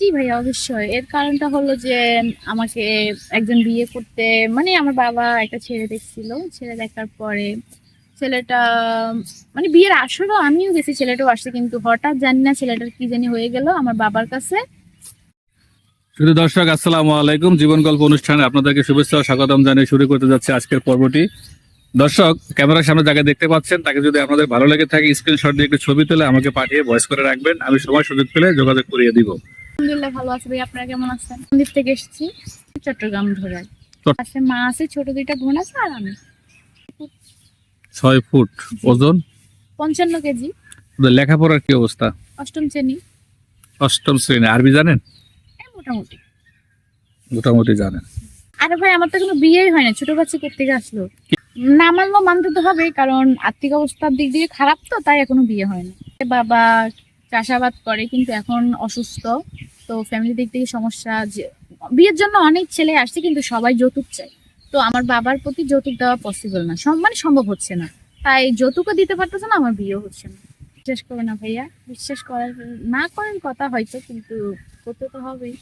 জি ভাইয়া, অবশ্যই। এর কারণটা হলো যে, আমাকে একজন বিয়ে করতে মানে আমার বাবা একটা ছেলে দেখছিল। ছেলে দেখার পরে ছেলেটা মানে বিয়ের আসলেও আমিও গেছি, ছেলেটাও আসছে, কিন্তু হঠাৎ জানি না ছেলেটার কি জানি হয়ে গেল আমার বাবার কাছে। শুধু দর্শক, আসসালামু আলাইকুম। জীবন গল্প অনুষ্ঠানে আপনাদেরকে শুভেচ্ছা স্বাগতম জানিয়ে শুরু করতে যাচ্ছে আজকের পর্বটি। দর্শক, ক্যামেরার সামনে যাকে দেখতে পাচ্ছেন, তাকে যদি আপনাদের ভালো লেগে থাকে স্ক্রিনশট দিয়ে একটু ছবি তুলে আমাকে পাঠিয়ে ভয়েস করে রাখবেন। আমি সময় সুযোগ পেলে যোগাযোগ করিয়ে দিব। আলহামদুলিল্লাহ ভালো আছে। ভাই আপনারা কেমন আছেন? মন্দির থেকে এসেছি। চট্টগ্রাম ধরে চট- আছে মা আছে ছোট দুইটা বোন আছে আর আমি। ছয় ফুট ওজন? পঞ্চান্ন কেজি। ওদের লেখাপড়ার কি অবস্থা? অষ্টম শ্রেণি। অষ্টম শ্রেণি। আরবি জানেন? মোটামুটি। মোটামুটি জানেন। আরে ভাই আমার তো কোনো বিয়েই হয় না। ছোট বাচ্চা থেকে আসলো? না মানলেও মানতে তো হবে কারণ আর্থিক অবস্থার দিক দিয়ে খারাপ তো তাই এখনও বিয়ে হয় না। বাবা চাষাবাদ করে, কিন্তু এখন অসুস্থ। তো ফ্যামিলি দিক থেকে সমস্যা বিয়ের জন্য অনেক ছেলে আসছে, কিন্তু সবাই যৌতুক চায়। তো আমার বাবার প্রতি যৌতুক দেওয়া পসিবল না। মানে সম্ভব হচ্ছে না। তাই যৌতুকও দিতে পারতেছে না, আমার বিয়েও হচ্ছে না। বিশ্বাস করবে না ভাইয়া, বিশ্বাস করার, না করার কথা হয়তো, কিন্তু করতে তো হবেই।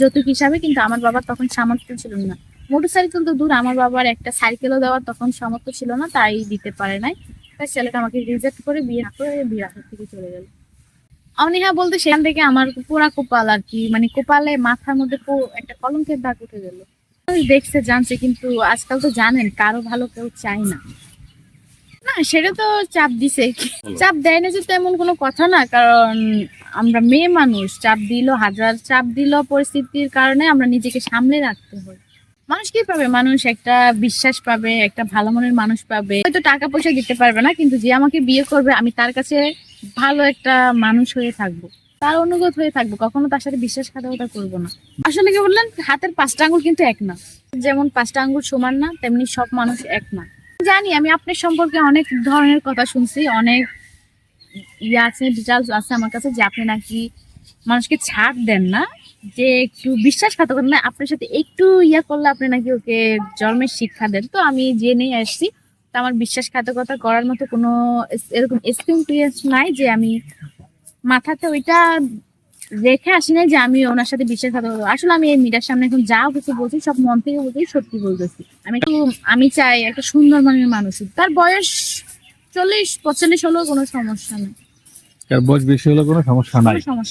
যৌতুক হিসাবে, কিন্তু আমার বাবার তখন সামর্থ্য ছিল না। মোটরসাইকেল তো দূর, আমার বাবার একটা সাইকেলও দেওয়ার তখন সামর্থ্য ছিল না, তাই দিতে পারে নাই। তাই ছেলেটা আমাকে রিজেক্ট করে বিয়ে করে বিয়ে থেকে চলে গেল। অনীহা বলতে সেখান থেকে আমার পুরা কপাল আর কি মানে কপালে মাথার মধ্যে একটা কলঙ্কের দাগ উঠে গেল। দেখছে জানছে কিন্তু আজকাল তো জানেন কারও ভালো কেউ চায় না। না সেটা তো চাপ দিছে। চাপ দেয় না যে তেমন কোনো কথা না কারণ আমরা মেয়ে মানুষ চাপ দিল হাজার চাপ দিল পরিস্থিতির কারণে আমরা নিজেকে সামলে রাখতে হয়। মানুষ কি পাবে? মানুষ একটা বিশ্বাস পাবে, একটা ভালো মনের মানুষ পাবে। হয়তো টাকা পয়সা দিতে পারবে না, কিন্তু যে আমাকে বিয়ে করবে, আমি তার কাছে ভালো একটা মানুষ হয়ে থাকব। তার অনুগত হয়ে থাকব, কখনো তার সাথে বিশ্বাসঘাতকতা করব না। আসলে কি বললেন? হাতের পাঁচটা আঙ্গুল কিন্তু এক না। যেমন পাঁচটা আঙ্গুল সমান না, তেমনি সব মানুষ এক না। জানি, আমি আপনার সম্পর্কে অনেক ধরনের কথা শুনছি, অনেক ইয়ে আছে ডিটেলস আছে আমার কাছে যে আপনি নাকি মানুষকে ছাড় দেন না যে একটু বিশ্বাসঘাতকতা না আপনার সাথে একটু ইয়া করলে আপনি নাকি ওকে জন্মের শিক্ষা দেন। তো আমি জেনে আসছি তো আমার বিশ্বাসঘাতকতা করার মতো কোনো এরকম এক্সপিরিয়েন্স নাই যে আমি মাথাতে ওইটা রেখে আসি না যে আমি ওনার সাথে বিশ্বাসঘাতকতা। আসলে আমি এই মিডিয়ার সামনে এখন যা কিছু বলছি সব মন থেকে বলছি সত্যি বলতেছি। আমি একটু আমি চাই একটা সুন্দর মানের মানুষ তার বয়স চল্লিশ পঁয়তাল্লিশ হলেও কোনো সমস্যা নেই। তার বয়স বেশি হলে কোনো সমস্যা নাই। সমস্যা